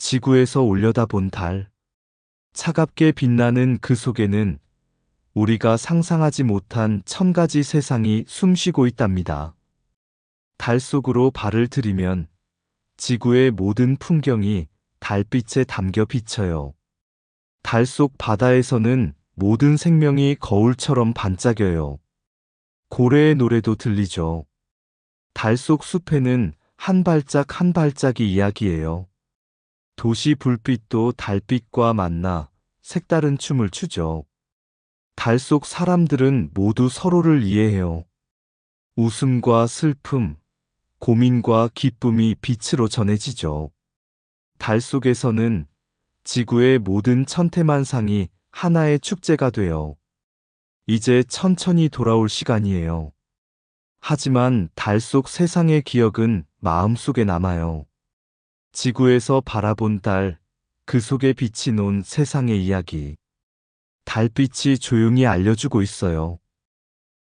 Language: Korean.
지구에서 올려다본 달. 차갑게 빛나는 그 속에는 우리가 상상하지 못한 천 가지 세상이 숨쉬고 있답니다. 달 속으로 발을 들이면 지구의 모든 풍경이 달빛에 담겨 비쳐요. 달 속 바다에서는 모든 생명이 거울처럼 반짝여요. 고래의 노래도 들리죠. 달 속 숲에는 한 발짝 한 발짝이 이야기예요. 도시 불빛도 달빛과 만나 색다른 춤을 추죠. 달 속 사람들은 모두 서로를 이해해요. 웃음과 슬픔, 고민과 기쁨이 빛으로 전해지죠. 달 속에서는 지구의 모든 천태만상이 하나의 축제가 되어 이제 천천히 돌아올 시간이에요. 하지만 달 속 세상의 기억은 마음속에 남아요. 지구에서 바라본 달, 그 속에 빛이 논 세상의 이야기. 달빛이 조용히 알려주고 있어요.